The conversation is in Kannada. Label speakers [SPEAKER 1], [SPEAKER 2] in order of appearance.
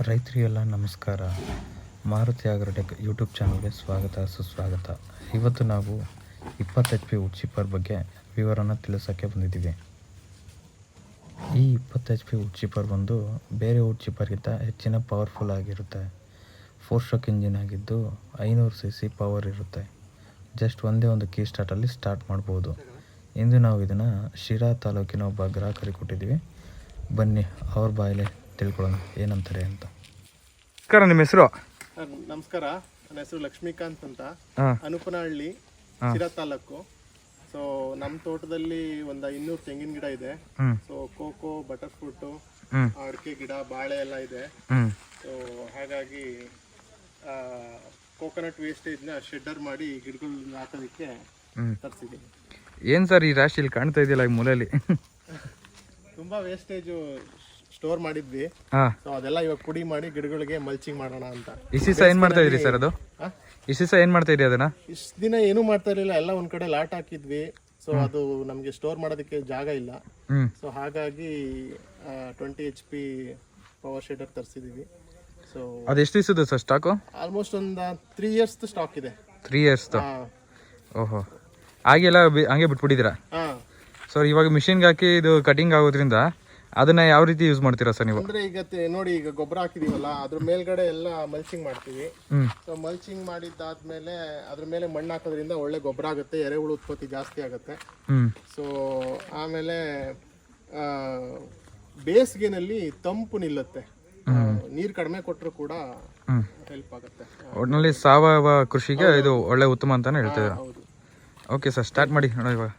[SPEAKER 1] ರೈತರಿಗೆಲ್ಲ ನಮಸ್ಕಾರ. ಮಾರುತಿ ಆಗ್ರೋಟೆಕ್ ಯೂಟ್ಯೂಬ್ ಚಾನಲ್ಗೆ ಸ್ವಾಗತ, ಸುಸ್ವಾಗತ. ಇವತ್ತು ನಾವು ಇಪ್ಪತ್ತು ಎಚ್ ಪಿ ವುಡ್ ಚಿಪ್ಪರ್ ಬಗ್ಗೆ ವಿವರನ ತಿಳಿಸೋಕ್ಕೆ ಬಂದಿದ್ದೀವಿ. ಈ ಇಪ್ಪತ್ತು ಎಚ್ ಪಿ ವುಡ್ ಚಿಪ್ಪರ್ ಬಂದು ಬೇರೆ ವುಡ್ ಚಿಪ್ಪರ್ಗಿಂತ ಹೆಚ್ಚಿನ ಪವರ್ಫುಲ್ ಆಗಿರುತ್ತೆ. ಫೋರ್ ಸ್ಟ್ರೋಕ್ ಇಂಜಿನ್ ಆಗಿದ್ದು ಐನೂರು ಸಿ ಸಿ ಪವರ್ ಇರುತ್ತೆ. ಜಸ್ಟ್ ಒಂದೇ ಒಂದು ಕೀ ಸ್ಟಾರ್ಟಲ್ಲಿ ಸ್ಟಾರ್ಟ್ ಮಾಡ್ಬೋದು. ಇಂದು ನಾವು ಇದನ್ನು ಶಿರಾ ತಾಲೂಕಿನ ಒಬ್ಬ ಗ್ರಾಹಕರಿಗೆ ಕೊಟ್ಟಿದ್ದೀವಿ. ಬನ್ನಿ, ಅವ್ರ ಬಾಯಲ್ಲೇ ತಿಳ್ಕೊಳ್ಳೋಣ. ಏನಂತಾರೆ ಅಂತ.
[SPEAKER 2] ನಮಸ್ಕಾರ ನಿಮ್ಮ ಹೆಸರು?
[SPEAKER 3] ಸರ್ ನಮಸ್ಕಾರ. ನನ್ನ ಹೆಸರು ಲಕ್ಷ್ಮೀಕಾಂತ್ ಅಂತ.
[SPEAKER 2] ಹಾಂ.
[SPEAKER 3] ಅನುಪನಹಳ್ಳಿ ಶಿರಾ ತಾಲೂಕು. ಸೊ ನಮ್ಮ ತೋಟದಲ್ಲಿ ಒಂದು ಇನ್ನೂರು ತೆಂಗಿನ ಗಿಡ ಇದೆ. So cocoa butter fruit. ಅಡಿಕೆ ಗಿಡ ಬಾಳೆ ಎಲ್ಲ ಇದೆ.
[SPEAKER 2] ಹ್ಞೂ
[SPEAKER 3] ಸೊ ಹಾಗಾಗಿ ಕೋಕೋನಟ್ ವೇಸ್ಟೇಜ್ನ ಶೆಡ್ಡರ್ ಮಾಡಿ ಗಿಡಗಳನ್ನ ಹಾಕೋದಕ್ಕೆ. ತರಿಸಿದ್ದೀನಿ
[SPEAKER 2] ಏನು ಸರ್ ಈ ರಾಶಿ ಇಲ್ಲಿ ಕಾಣ್ತಾ ಇದೆಯಲ್ಲ ಈ ಮೂಲೆಯಲ್ಲಿ?
[SPEAKER 3] ತುಂಬ ವೇಸ್ಟೇಜು ಸ್ಟೋರ್ ಮಾಡಿದ್ವಿ.
[SPEAKER 2] ಹಾಂ.
[SPEAKER 3] ಸೊ ಅದೆಲ್ಲ ಇವಾಗ ಪುಡಿ ಮಾಡಿ ಗಿಡಗಳಿಗೆ ಮಲ್ಚಿಂಗ್ ಮಾಡೋಣ ಅಂತ.
[SPEAKER 2] ಇಸಿಸ ಏನ್ ಏನು ಮಾಡ್ತಾ ಇದ್ರಿ ಸರ್ ಅದು?
[SPEAKER 3] ಆ?
[SPEAKER 2] ಇಷ್ಟು ದಿವಸ ಏನು ಮಾಡ್ತಾ ಇದ್ರಿ ಅದನ್ನ?
[SPEAKER 3] ಇಷ್ಟ ದಿನ ಏನೂ ಮಾಡ್ತಾ ಇರಲಿಲ್ಲ. ಎಲ್ಲ ಒಂದ್ ಕಡೆ ಲಾಟ್ ಹಾಕಿದ್ವಿ. ಸೊ ಅದು ನಮಗೆ ಸ್ಟೋರ್ ಮಾಡೋದಕ್ಕೆ ಜಾಗ ಇಲ್ಲ. ಸೊ ಹಾಗಾಗಿ twenty H P power shredder ತರಿಸಿದೀವಿ. So
[SPEAKER 2] ಅದು ಎಷ್ಟು ದಿವಸದ ಸರ್ ಸ್ಟಾಕು
[SPEAKER 3] ಆಲ್ಮೋಸ್ಟ್ ಒಂದು ತ್ರೀ ಇಯರ್ಸ್ ಸ್ಟಾಕ್ ಇದೆ.
[SPEAKER 2] ತ್ರೀ ಇಯರ್ಸ್ದು
[SPEAKER 3] ಹಾಂ.
[SPEAKER 2] ಓಹೋ. ಹಾಗೆಲ್ಲ ಬಿ- ಹಂಗೆ ಬಿಟ್ಬಿಟ್ಟಿದ್ದೀರಾ?
[SPEAKER 3] ಹಾಂ.
[SPEAKER 2] ಸರ್ ಇವಾಗ ಮಿಷಿನ್ಗೆ ಹಾಕಿ ಇದು ಕಟಿಂಗ್ ಆಗೋದ್ರಿಂದ ಅದನ್ನ ಯಾವ ರೀತಿ ಯೂಸ್ ಮಾಡ್ತೀರಾ ಸರ್ ನೀವು?
[SPEAKER 3] ಅಂದ್ರೆ ಈಗ ತೆ- ನೋಡಿ ಈಗ ಗೊಬ್ಬರ ಹಾಕಿದೀವಲ್ಲ ಅದ್ರ ಮೇಲ್ಗಡೆ ಎಲ್ಲ ಮಲ್ಚಿಂಗ್ ಮಾಡ್ತೀವಿ. ಸೊ ಮಲ್ಚಿಂಗ್ ಮಾಡಿದ್ದಾದ್ಮೇಲೆ ಅದ್ರ ಮೇಲೆ ಮಣ್ಣು ಹಾಕೋದ್ರಿಂದ ಒಳ್ಳೆ ಗೊಬ್ಬರ ಆಗುತ್ತೆ ಎರೆಹುಳು ಉತ್ಪತ್ತಿ ಜಾಸ್ತಿ ಆಗುತ್ತೆ.
[SPEAKER 2] ಸೋ
[SPEAKER 3] ಸೊ ಆಮೇಲೆ ಆ, ಬೇಸಿಗೆನಲ್ಲಿ ತಂಪು ನಿಲ್ಲುತ್ತೆ. ನೀರು ಕಡಿಮೆ ಕೊಟ್ಟರು ಕೂಡ
[SPEAKER 2] ಹ್ಮ್.
[SPEAKER 3] ಹೆಲ್ಪ್ ಆಗುತ್ತೆ.
[SPEAKER 2] ಒಟ್ಟಿನಲ್ಲಿ ಸಾವಯವ ಕೃಷಿಗೆ ಇದು ಒಳ್ಳೆ ಉತ್ತಮ ಅಂತಾನೆ ಹೇಳ್ತಿದ್ದೀರಾ
[SPEAKER 3] ಹೌದು.
[SPEAKER 2] ಓಕೆ ಸರ್ ಸ್ಟಾರ್ಟ್ ಮಾಡಿ. ನೋಡೋ ಇವಾಗ.